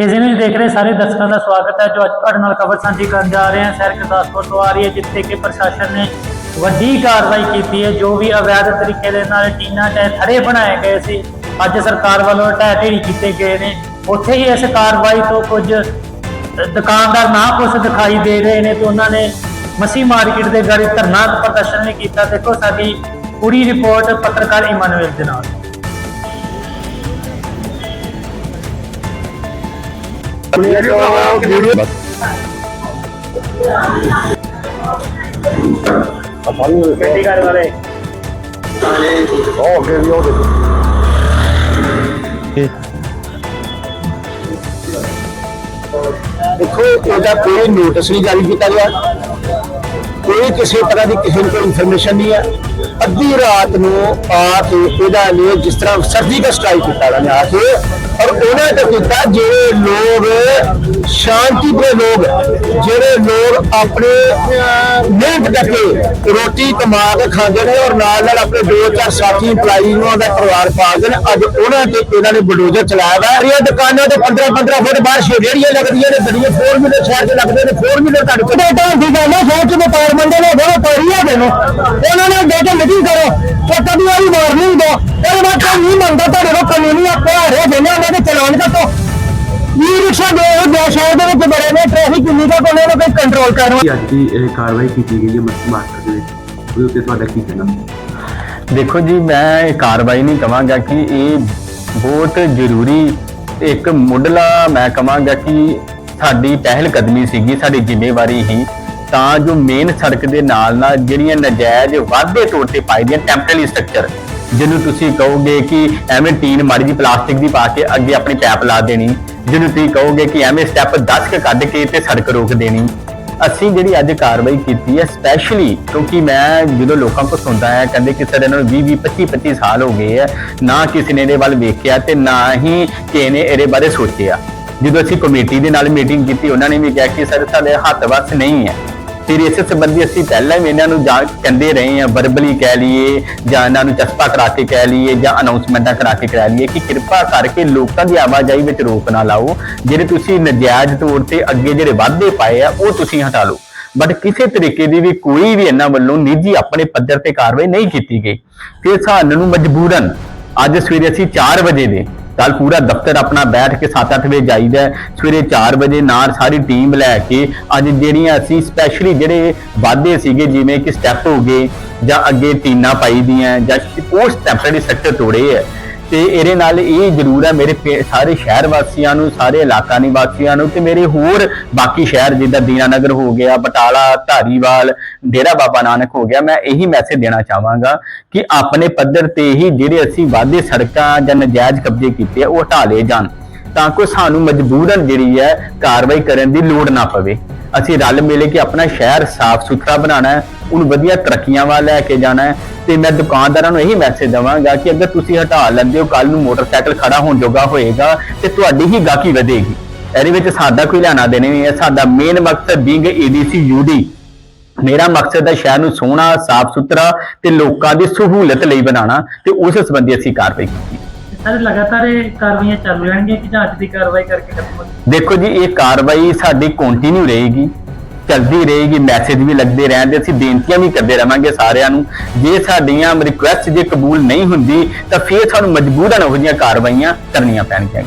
ਇਸ ਦਿਨ ਦੇਖ ਰਹੇ ਸਾਰੇ ਦਰਸ਼ਕਾਂ ਦਾ ਸਵਾਗਤ ਹੈ ਜੋ ਅੱਜ ਤੁਹਾਡੇ ਨਾਲ ਖਬਰ ਸਾਂਝੀ ਕਰਨ ਜਾ ਰਹੇ ਹਾਂ। ਸ਼ਹਿਰ ਗੁਰਦਾਸਪੁਰ ਤੋਂ ਆ ਰਹੀ ਹੈ, ਜਿੱਥੇ ਕਿ ਪ੍ਰਸ਼ਾਸਨ ਨੇ ਵੱਡੀ ਕਾਰਵਾਈ ਕੀਤੀ ਹੈ, ਜੋ ਵੀ ਅਵੈਧ ਤਰੀਕੇ ਦੇ ਨਾਲ ਟੀਨਾ ਟੈ ਥੜੇ ਬਣਾਏ ਗਏ ਸੀ, ਅੱਜ ਸਰਕਾਰ ਵੱਲੋਂ ਢਹਿ ਢੇਰੀ ਕੀਤੇ ਗਏ ਨੇ। ਉੱਥੇ ਹੀ ਇਸ ਕਾਰਵਾਈ ਤੋਂ ਕੁਝ ਦੁਕਾਨਦਾਰ ਨਾ ਕੁਛ ਦਿਖਾਈ ਦੇ ਰਹੇ ਨੇ ਤੇ ਉਹਨਾਂ ਨੇ ਮਸੀ ਮਾਰਕੀਟ ਦੇ ਗਾੜੀ ਧਰਨਾ ਪ੍ਰਦਰਸ਼ਨ ਵੀ ਕੀਤਾ। ਦੇਖੋ ਸਾਡੀ ਪੂਰੀ ਰਿਪੋਰਟ ਪੱਤਰਕਾਰ ਇਮਾਨੁਅਲ ਦੇ ਨਾਲ। ਗੱਡੀ ਘਰ ਵਾਲੇ ਉਹ ਅੱਗੇ ਵੀ ਉਹ ਦੇਖੋ ਦੇਖੋ ਇਹਦਾ ਕੋਈ ਨੋਟਿਸ ਨਹੀਂ ਜਾਰੀ ਕੀਤਾ ਗਿਆ। ਕੋਈ ਕਿਸੇ ਤਰ੍ਹਾਂ ਦੀ ਕਿਸੇ ਨੂੰ ਕੋਈ ਇਨਫੋਰਮੇਸ਼ਨ ਨਹੀਂ ਹੈ ਅੱਧੀ ਰਾਤ ਨੂੰ ਆ ਕੇ ਇਹਦਾ ਨੇ ਜਿਸ ਤਰ੍ਹਾਂ ਸਰਜੀਕਲ ਸਟ੍ਰਾਈਕ ਕੀਤਾ ਉਹਨਾਂ ਨੇ ਆ ਕੇ, ਔਰ ਉਹਨਾਂ ਤੇ ਕੀਤਾ ਜਿਹੜੇ ਲੋਕ ਸ਼ਾਂਤੀ ਦੇ ਲੋਕ, ਜਿਹੜੇ ਲੋਕ ਆਪਣੇ ਮਿਹਨਤ ਕਰਕੇ ਰੋਟੀ ਕਮਾ ਕੇ ਖਾਂਦੇ ਨੇ ਔਰ ਨਾਲ ਨਾਲ ਆਪਣੇ ਦੋ ਚਾਰ ਸਾਥੀ ਇੰਪਲਾਈ ਨੂੰ ਉਹਦਾ ਪਰਿਵਾਰ ਪਾਲਦੇ ਨੇ। ਅੱਜ ਉਹਨਾਂ ਤੇ ਇਹਨਾਂ ਨੇ ਬਲਡੋਜ਼ਰ ਚਲਾਇਆ ਵਾ। ਇਹ ਦੁਕਾਨਾਂ ਤੇ 15 15 ਫੁੱਟ ਬਾਹਰ ਸ਼ੇੜੀਆਂ ਲੱਗਦੀਆਂ ਨੇ ਗੱਡੀਆਂ 4 ਵੀਲਰ ਸ਼ਹਿਰ ਚ ਲੱਗਦੇ ਨੇ 4 ਵੀਲਰ ਤੁਹਾਡੇ ਕੋਲ। ਬੇਟਾ ਦੀ ਗੱਲ ਹੈ ਸ਼ਹਿਰ ਚ ਵਪਾਰ ਮੰਡੇ ਨੇ ਬਹੁਤ ਤੋਰੀ ਹੈ ਦੇਨੂੰ ਉਹਨਾਂ ਨੇ ਦੇ ਕੇ ਮੀਟਿੰਗ ਕਰੋ। ਉਹ ਕਦੀ ਵਾਰੀ ਵਾਰਨਿੰਗ ਦੋ ਇਹ ਮੈਂ ਤਾਂ ਨਹੀਂ ਮੰਨਦਾ ਤੁਹਾਡੇ ਕੋਲ ਕਾਨੂੰਨੀ ਅਪਰਾਧ ਹੈ ਜਿਹਨਾਂ ਉਹਨਾਂ ਦੇ ਚਲਾਨ ਕੱਟੋ ਈ ਰਿਕਸ਼ਾ ਦੇ ਉਹ ਸ਼ਹਿਰ ਦੇ ਵਿੱਚ ਬੜੇ ਨੇ ਟ੍ਰੈਫਿਕ ਕਿੰਨੀ ਦਾ ਉਹਨਾਂ ਨੂੰ ਕੋਈ ਕੰਟਰੋਲ ਕਰਨ ਅੱਜ ਦੀ ਇਹ ਕਾਰਵਾਈ ਕੀਤੀ ਗਈ ਹੈ ਮਾਰਕੀਟ ਦੇ ਵਿੱਚ। ਉਹਦੇ ਉੱਤੇ ਤੁਹਾਡਾ ਕੀ ਕਹਿਣਾ? ਦੇਖੋ ਜੀ ਮੈਂ ਇਹ ਕਾਰਵਾਈ ਨਹੀਂ ਕਵਾਂਗਾ ਕਿ ਇਹ ਬਹੁਤ ਜ਼ਰੂਰੀ ਇੱਕ ਮੁੱਢਲਾ ਮੈਂ ਕਵਾਂਗਾ ਕਿ ਸਾਡੀ ਪਹਿਲ ਕਦਮੀ ਸੀਗੀ ਸਾਡੀ ਜ਼ਿੰਮੇਵਾਰੀ ਹੀ। ਤਾਂ ਜੋ ਮੇਨ ਸੜਕ ਦੇ ਨਾਲ ਨਾਲ ਜਿਹੜੀਆਂ ਨਜਾਇਜ਼ ਵਾਧੇ ਤੌਰ ਤੇ ਪਾਈ ਦੀਆਂ ਟੈਂਪਰੇਰੀ ਸਟਰਕਚਰ ਜਿਹਨੂੰ ਤੁਸੀਂ ਕਹੋਗੇ ਕਿ ਐਵੇਂ ਟੀਨ ਮਾੜੀ ਜੀ ਪਲਾਸਟਿਕ ਦੀ ਪਾ ਕੇ ਅੱਗੇ ਆਪਣੀ ਪੈਪ ਲਾ ਦੇਣੀ, ਜਿਹਨੂੰ ਤੁਸੀਂ ਕਹੋਗੇ ਕਿ ਐਵੇਂ ਸਟੈਪ 10 ਕ ਕੱਢ ਕੇ ਤੇ ਸੜਕ ਰੋਕ ਦੇਣੀ। ਅਸੀਂ ਜਿਹੜੀ ਅੱਜ ਕਾਰਵਾਈ ਕੀਤੀ ਹੈ ਸਪੈਸ਼ਲੀ ਕਿਉਂਕਿ ਮੈਂ ਜਦੋਂ ਲੋਕਾਂ ਕੋਲ ਸੁਣਦਾ ਹੈ, ਕਹਿੰਦੇ ਕਿ ਸਾਡੇ ਨਾਲ 20 20 25 25 ਸਾਲ ਹੋ ਗਏ ਹੈ ਨਾ ਕਿਸੇ ਨੇ ਇਹਦੇ ਵੱਲ ਵੇਖਿਆ ਤੇ ਨਾ ਹੀ ਕਿਸੇ ਨੇ ਇਹਦੇ ਬਾਰੇ ਸੋਚਿਆ। ਜਦੋਂ ਅਸੀਂ ਕਮੇਟੀ ਦੇ ਨਾਲ ਮੀਟਿੰਗ ਕੀਤੀ, ਉਹਨਾਂ ਨੇ ਵੀ ਕਿਹਾ ਕਿ ਸਰ ਸਾਡੇ ਹੱਥ ਵੱਸ ਨਹੀਂ ਹੈ। ਫਿਰ ਇਸ ਸੰਬੰਧੀ ਅਸੀਂ ਪਹਿਲਾਂ ਵੀ ਇਹਨਾਂ ਨੂੰ ਜਾਂ ਕਹਿੰਦੇ ਰਹੇ ਹਾਂ ਵਰਬਲੀ ਕਹਿ ਲਈਏ ਜਾਂ ਇਹਨਾਂ ਨੂੰ ਚਸਪਾ ਕਰਾ ਕੇ ਕਹਿ ਲਈਏ ਜਾਂ ਅਨਾਉਂਸਮੈਂਟਾਂ ਕਰਾ ਕੇ ਕਰਾ ਲਈਏ ਕਿ ਕਿਰਪਾ ਕਰਕੇ ਲੋਕਾਂ ਦੀ ਆਵਾਜਾਈ ਵਿੱਚ ਰੋਕ ਨਾ ਲਾਓ, ਜਿਹੜੇ ਤੁਸੀਂ ਨਜਾਇਜ਼ ਤੌਰ ਤੇ ਅੱਗੇ ਜਿਹੜੇ ਵਾਅਦੇ ਪਾਏ ਆ, ਉਹ ਤੁਸੀਂ ਹਟਾ ਲਓ। ਬਟ ਕਿਸੇ ਤਰੀਕੇ ਦੀ ਵੀ ਕੋਈ ਵੀ ਇਹਨਾਂ ਵੱਲੋਂ ਨਿੱਜੀ ਆਪਣੇ ਪੱਧਰ ਤੇ ਕਾਰਵਾਈ ਨਹੀਂ ਕੀਤੀ ਗਈ। ਫਿਰ ਸਾਨੂੰ ਮਜਬੂਰਨ ਅੱਜ ਸਵੇਰੇ ਅਸੀਂ 4 ਵਜੇ ਦੇ ਕੱਲ ਪੂਰਾ ਦਫ਼ਤਰ ਆਪਣਾ ਬੈਠ ਕੇ 7-8 ਵਜੇ ਜਾਈਦਾ ਸਵੇਰੇ 4 ਵਜੇ ਨਾਲ ਸਾਰੀ ਟੀਮ ਲੈ ਕੇ ਅੱਜ ਜਿਹੜੀਆਂ ਅਸੀਂ ਸਪੈਸ਼ਲੀ ਜਿਹੜੇ ਵਾਅਦੇ ਸੀਗੇ, ਜਿਵੇਂ ਕਿ ਸਟੈਪ ਹੋ ਗਏ ਜਾਂ ਅੱਗੇ ਟੀਨਾ ਪਾਈ ਦੀਆਂ ਜਾਂ ਉਸ ਟੈਂਪਰੇਰੀ ਸੈਕਟਰ ਤੋੜੇ ਹੈ ਤੇ ਇਹਦੇ ਨਾਲ ਇਹ ਜ਼ਰੂਰ ਹੈ, ਮੇਰੇ ਪੇ- ਸਾਰੇ ਸ਼ਹਿਰ ਵਾਸੀਆਂ ਨੂੰ, ਸਾਰੇ ਇਲਾਕਾ ਨਿਵਾਸੀਆਂ ਨੂੰ ਤੇ ਮੇਰੇ ਹੋਰ ਬਾਕੀ ਸ਼ਹਿਰ ਜਿੱਦਾਂ ਦੀਨਾਨਗਰ ਹੋ ਗਿਆ, ਬਟਾਲਾ, ਧਾਰੀਵਾਲ, ਡੇਰਾ ਬਾਬਾ ਨਾਨਕ ਹੋ ਗਿਆ, ਮੈਂ ਇਹੀ ਮੈਸੇਜ ਦੇਣਾ ਚਾਹਾਂਗਾ ਕਿ ਆਪਣੇ ਪੱਧਰ ਤੇ ਹੀ ਜਿਹੜੇ ਅਸੀਂ ਵਾਧੇ ਸੜਕਾਂ ਜਾਂ ਨਜਾਇਜ਼ ਕਬਜ਼ੇ ਕੀਤੇ ਆ, ਉਹ ਹਟਾ ਲਏ ਜਾਣ। ਤਾਂ ਕਿ ਸਾਨੂੰ ਮਜਬੂਰਨ ਜਿਹੜੀ ਹੈ ਕਾਰਵਾਈ ਕਰਨ ਦੀ ਲੋੜ ਨਾ ਪਵੇ। ਅਸੀਂ ਰਲ ਮਿਲ ਕੇ ਆਪਣਾ ਸ਼ਹਿਰ ਸਾਫ਼ ਸੁਥਰਾ ਬਣਾਉਣਾ ਹੈ, ਉਹਨੂੰ ਵਧੀਆ ਤਰੱਕੀਆਂ ਵੱਲ ਲੈ ਕੇ ਜਾਣਾ ਹੈ ਤੇ ਮੈਂ ਦੁਕਾਨਦਾਰਾਂ ਨੂੰ ਇਹੀ ਮੈਸੇਜ ਦਵਾਂਗਾ ਕਿ ਅਗਰ ਤੁਸੀਂ ਹਟਾ ਲੈਂਦੇ ਹੋ ਕੱਲ ਨੂੰ ਮੋਟਰਸਾਈਕਲ ਖੜਾ ਹੋਣ ਜੋਗਾ ਹੋਏਗਾ ਤੇ ਤੁਹਾਡੀ ਹੀ ਗਾਹਕੀ ਵਧੇਗੀ। ਇਹਦੇ ਵਿੱਚ ਸਾਡਾ ਕੋਈ ਲੈਣਾ ਦੇਣਾ ਨਹੀਂ ਹੈ, ਸਾਡਾ ਮੇਨ ਮਕਸਦ ਬੀਇੰਗ ਏਡੀਸੀ ਯੂਡੀ ਮੇਰਾ ਮਕਸਦ ਹੈ ਸ਼ਹਿਰ ਨੂੰ ਸੋਹਣਾ, ਸਾਫ਼ ਸੁਥਰਾ ਤੇ ਲੋਕਾਂ ਦੀ ਸਹੂਲਤ ਲਈ ਬਣਾਉਣਾ ਤੇ ਉਸ ਸੰਬੰਧੀ ਅਸੀਂ ਕਾਰਵਾਈ ਕੀਤੀ। ਸਰ, ਲਗਾਤਾਰ ਇਹ ਕਾਰਵਾਈਆਂ ਚੱਲ ਰਹਿਣਗੀਆਂ ਕਿ ਜਾਂ ਦੀ ਕਾਰਵਾਈ ਕਰਕੇ ਖਤਮ ਦੇਖੋ ਜੀ, ਇਹ ਕਾਰਵਾਈ ਸਾਡੀ ਕੰਟੀਨਿਊ ਰਹੇਗੀ, ਚੱਲਦੀ ਰਹੇਗੀ ਮੈਸੇਜ ਵੀ ਲੱਗਦੇ ਰਹਿਣਗੇ ਅਸੀਂ ਬੇਨਤੀਆਂ ਵੀ ਕਰਦੇ ਰਵਾਂਗੇ ਸਾਰਿਆਂ ਨੂੰ, ਜੇ ਸਾਡੀਆਂ ਰਿਕੁਐਸਟ ਜੇ ਕਬੂਲ ਨਹੀਂ ਹੁੰਦੀ, ਤਾਂ ਫਿਰ ਸਾਨੂੰ ਮਜਬੂਰਨ ਉਹ ਜਿਹੀਆਂ ਕਾਰਵਾਈਆਂ ਕਰਨੀਆਂ ਪੈਣਗੀਆਂ।